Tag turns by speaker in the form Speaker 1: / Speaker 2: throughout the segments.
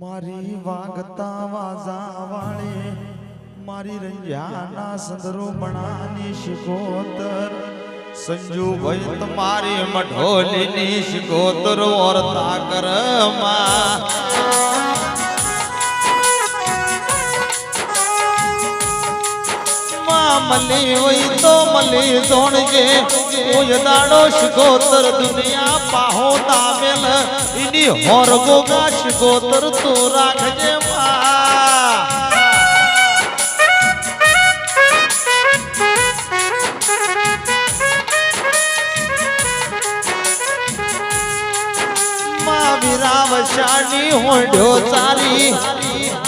Speaker 1: મારી વાગતા વાજા વાળે, મારી રંજાના સંદરો બણાની શિકોતર. મારી તમારી મઢોલીની શિકોતર ઓરતા કરમાં મલી હોય તો મલી જોણજે કોઈ દાડો શિકોતર દુનિયા પાહો તામેલ. ઇની હોર ગોગા શિકોતર તો રાખજે માં. વિરાવશાની હોંઢ્યો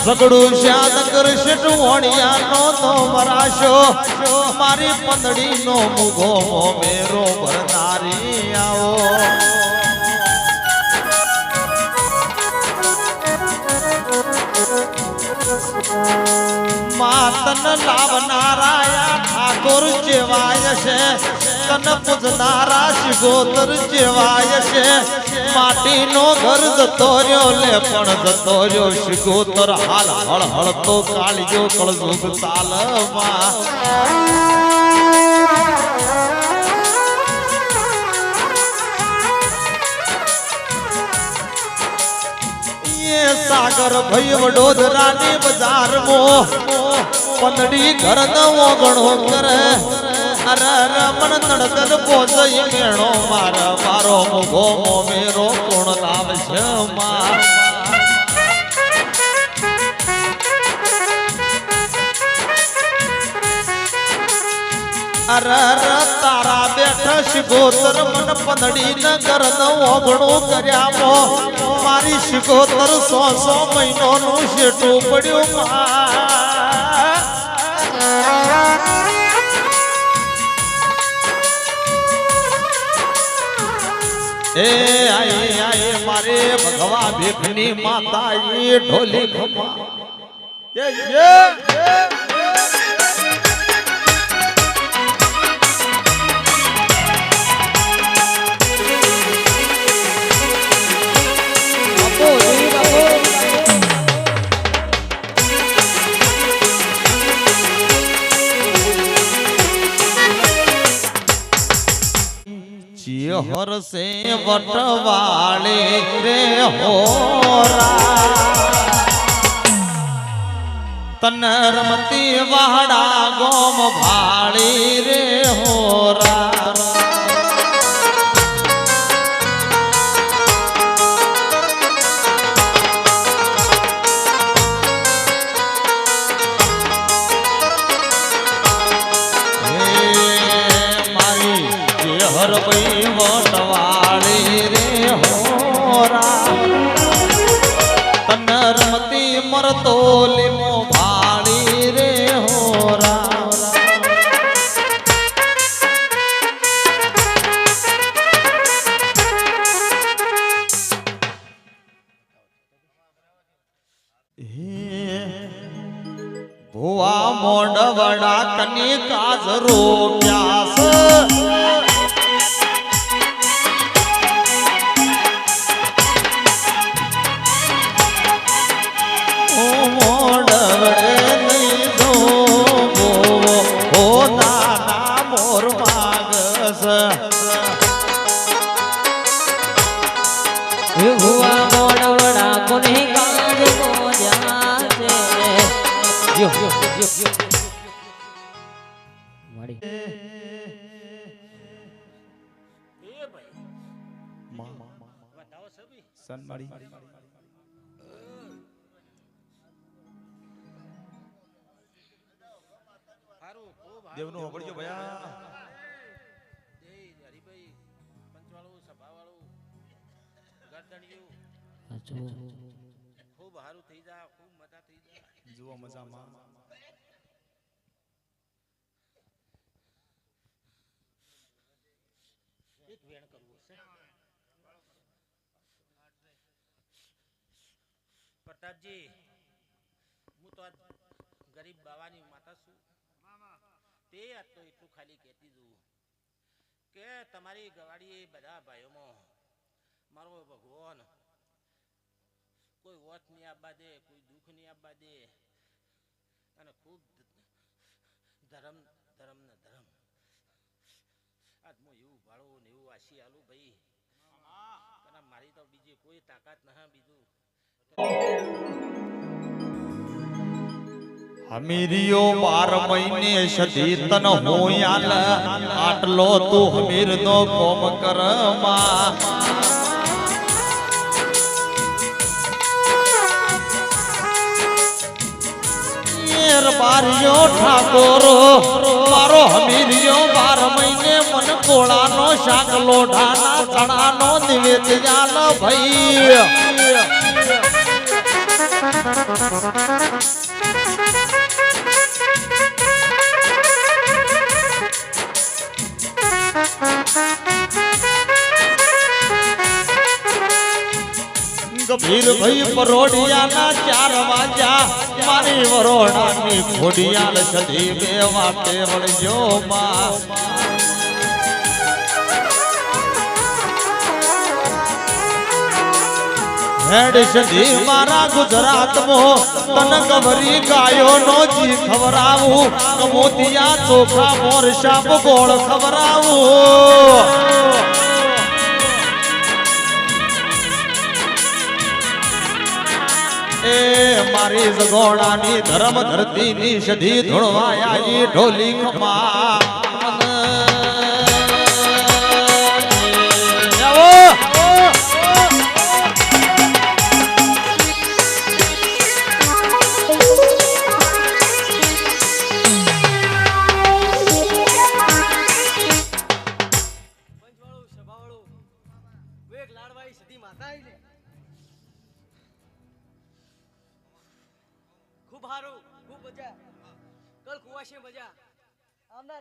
Speaker 1: ચારી ઝઘડું શ્યાદકર શેઠવણિયાનો તો મરાશો. મારી પંદડીનો મુગો મેરો ભરનારી આવો. માતન લાવનારાયા ઠાકોર જેવાય છે. તન પૂજનારા શિગોતર જેવાય છે. માટીનો ઘર જતો રહ્યો લે, પણ જતો રહ્યો શિગોતર હાલ હળ હળતો કાળજો કળજુગ તાલમાં. સાગર ભાઈ વડોદરાની બજારમાં પંદડી ઘર નવો ગણો કરે. અરે રમણ તણકર પોતય મેણો માર, મારો મુગો મો મેરો કોણ લાવશે માર? અરે તારા બેઠા શિગોતર મન પંદડી નગર નવો ગણો કર્યા મારી શિગોતર સો સો મહિનો નું શેઠું પડ્યું માં એ આઈ આઈ મારે ભગવા ભીખની માતા એ ઢોલી ખમા એ એ ચિહર સે વટવાળે રે હોરા. તન રમતી વાડા ગોમ ભાળી રે હોરા મોર માગસ
Speaker 2: હુવા મોડવડા કોને કાજ મોજા છે? જો વાડી
Speaker 1: દેવનો હોબળજો ભયા.
Speaker 2: સાચો.
Speaker 3: ખૂબ હારું થઈ જા ખૂબ મજા થઈ જા.
Speaker 1: જુઓ મજામાં.
Speaker 3: એક વેણ કરવું છે પ્રતાપજી હું તો ગરીબ બાવાની માતા છું. તે તો એટલું ખાલી કહેતી છું કે તમારી ગવાડી બધા ભાઈઓમાં મારો ભગવાન કોઈ વોટ નહીં આપવા દે કોઈ દુઃખ નહીં આપવા દે અને ખૂબ ધર્મ ધર્મ ને ધર્મ. આજ હું એવું ભાડું ને એવું આશી આલું ભાઈ. કારણ મારી તો બીજી કોઈ તાકાત ના બીજું.
Speaker 1: હમીરિયો બાર મહિને સધીતન હોયાલ આટલો તું હમીર નો કોમ કરમાં. બારિયો ઠાકોરો, મારો હમીરિયો બાર મહિને મન કોળાનો શાક લોઢાના ચણાનો નિવેદ્યાલ ભાઈ. ગભીર ભાઈ પરોડિયાના ચાર વાજા મારી વરોડાની ખોડિયાલ સધી બે વાટે વળજો મારા ગુજરાતમાં તન ગભરી ગાયો નો જી ખવરાવું કમોતિયા ચોખા મોર શાપ ગોળ ખવરાવું એ મારી જગોડાની ધર્મ ધરતીની સધી ધોળવાયા ઢોલી ખમા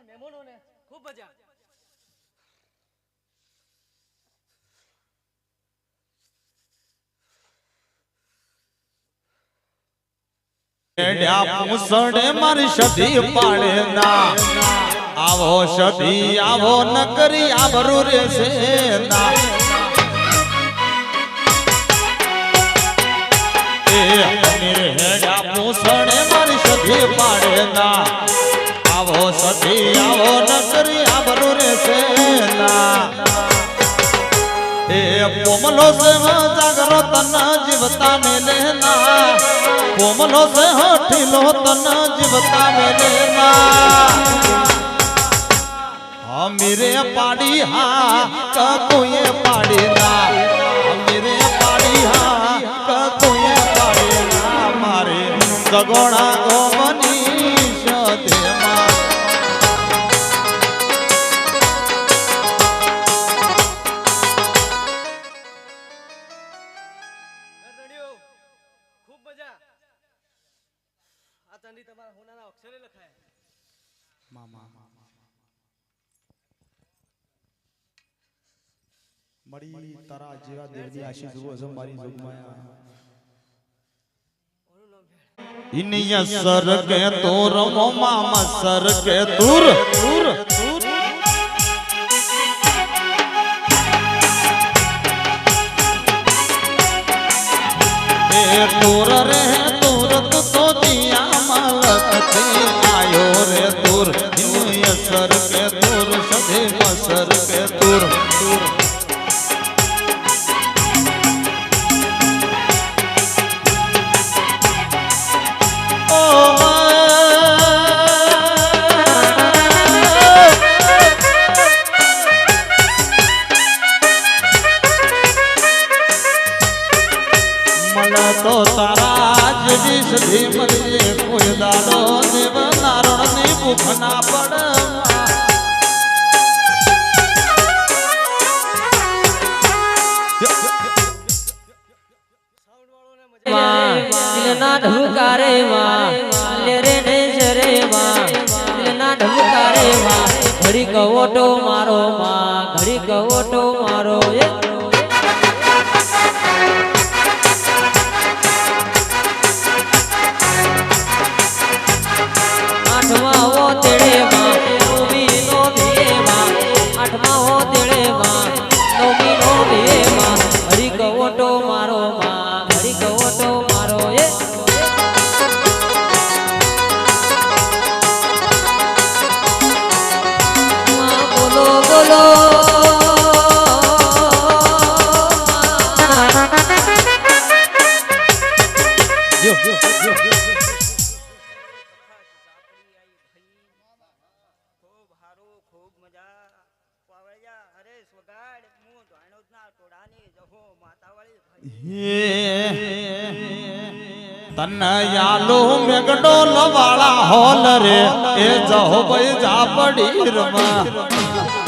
Speaker 4: આવનાર મહેમાનોને ખૂબ મજા.
Speaker 1: મારી સધી પાડે ના. આવો સધી આવો ના. એ અમીર હેડ્યા પૂસડે મારી સધી પાડે ના. સધી આવો નકરી આબરૂ રે છે ના એ કોમલો સે જાગરો તન જીવતા ને લેના. કોમલો સે હઠીલો તન જીવતા ને લેના. હમીરે પાડી હા, કકુએ પાડી ના. હમીરે પાડી હા, કકુએ પાડી ના. મારે સગોણા ગોમની
Speaker 5: મળી તારા જેવા દેવની આશીષ જુઓ છો મારી જોગમાયા
Speaker 1: ઇનિય સર કે તોર મામા સર કે તુર તુર
Speaker 2: દિલના ઢબુકારે લે રે ને જરે માં દિલના ઢબુકારે માં ઘડી કવોટો મારો માં, ઘડી કવોટો મારો એ
Speaker 1: તને યાલો મેગડો લવાળા હોલ રે. એ જહો ભાઈ ઝાપડી રમા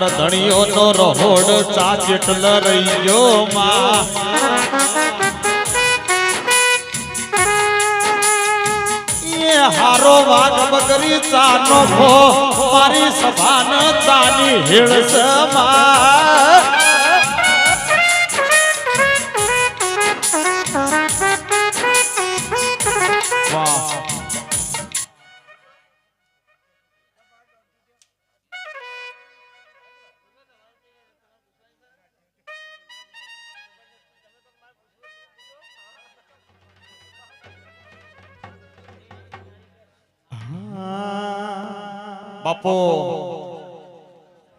Speaker 1: આગળ ધણીઓ નો રહોડ ચા જેટલ રહી માં હારો વાઘ બકરી ચાનો મારી સભાન ચાની હિળસમાં બાપો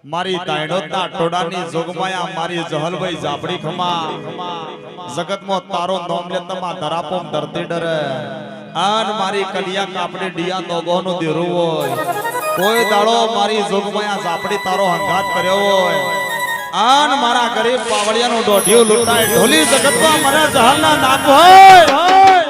Speaker 1: મારી તાયડોતા ટોડાની જોગમાયા મારી જહલભાઈ જાબડી ખમા. જગતમાં તારો નોમ લેતમાં ધરાપોમ ધરતી ડરે. આન મારી કલિયા કાપડી ડિયા દોગોનું દેરું હોય. કોઈ દાડો મારી જોગમાયા જાપડી તારો હંગાત કર્યો હોય. આન મારા ગરીબ પાવડિયાનું દોઢિયું લૂંટાય. ઢોલી જગતમાં મને જહલના નામ હોય.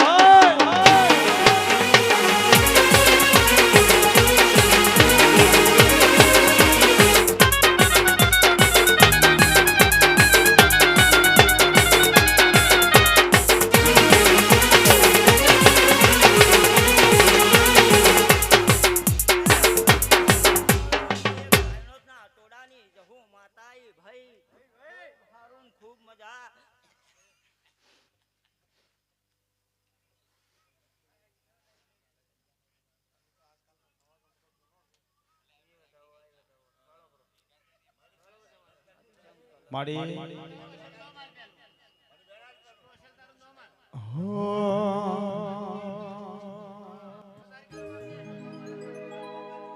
Speaker 1: મારી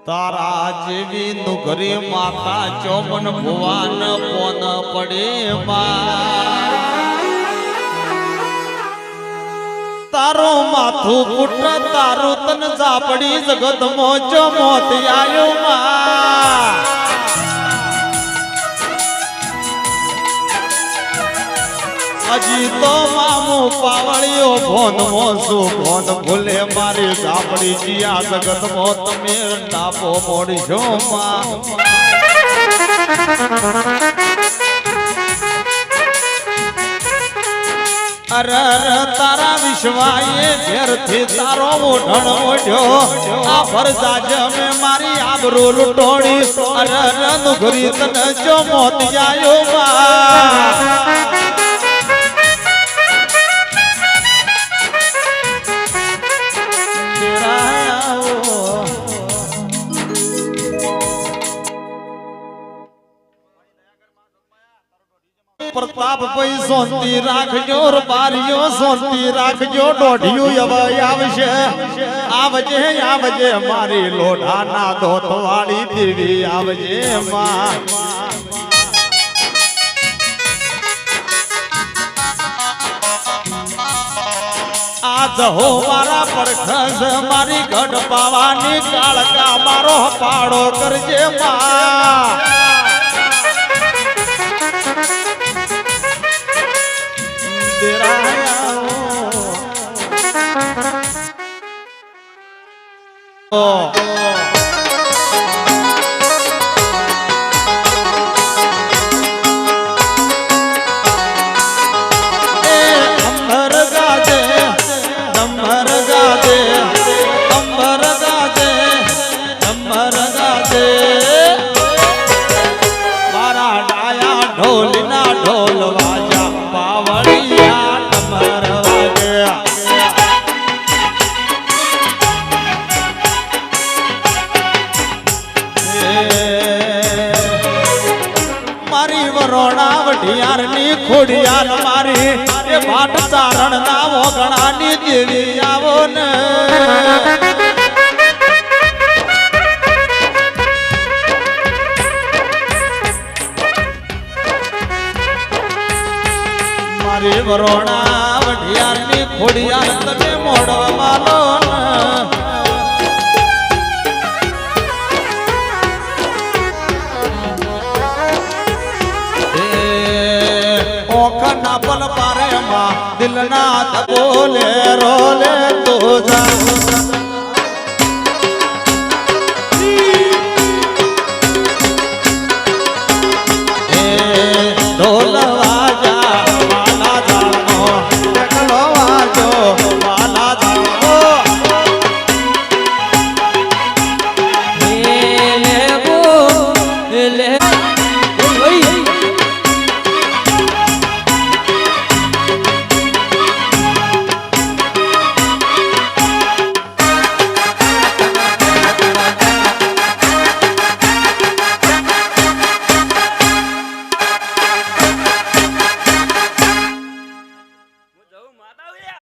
Speaker 1: તારા જેવી નુગરી માતા ચોમન ભુવાન પોન પડે તારું માથું પુટ તારું તન ઝાપડી જગત મોજો મોત આયો માં હજી તો મામુ પાવળિયો ભોન મોસુ ભોન ભૂલે મારી સાંભળી જીયા જગત મો તમે ડાપો મોડશો અરે તારા વિશ્વાએ ઘેરથી તારો ઓઢણ ઓઢ્યો. આ ફરજાજ મે મારી આબરૂ લૂંટોડી. અરે નુઘરી તને જો મોત આયો માં સોંતી રાખજો બારીઓ સોંતી રાખજો, દોઢિયું હવે આવશે. આવજે આવજે, મારી લોઢાના ધોતવાળી દેવી આવજે, માં. મારા પડખસ મારી ગઢ પાવાની કાળકા મારો પાડો કરજે, માં. ઓ મારી વરોણા, વઢિયારની ખોડિયાર તમે મોડવા માલો ને. ઓખના પલ પારે માં દિલના બોલે રોલે તો જા.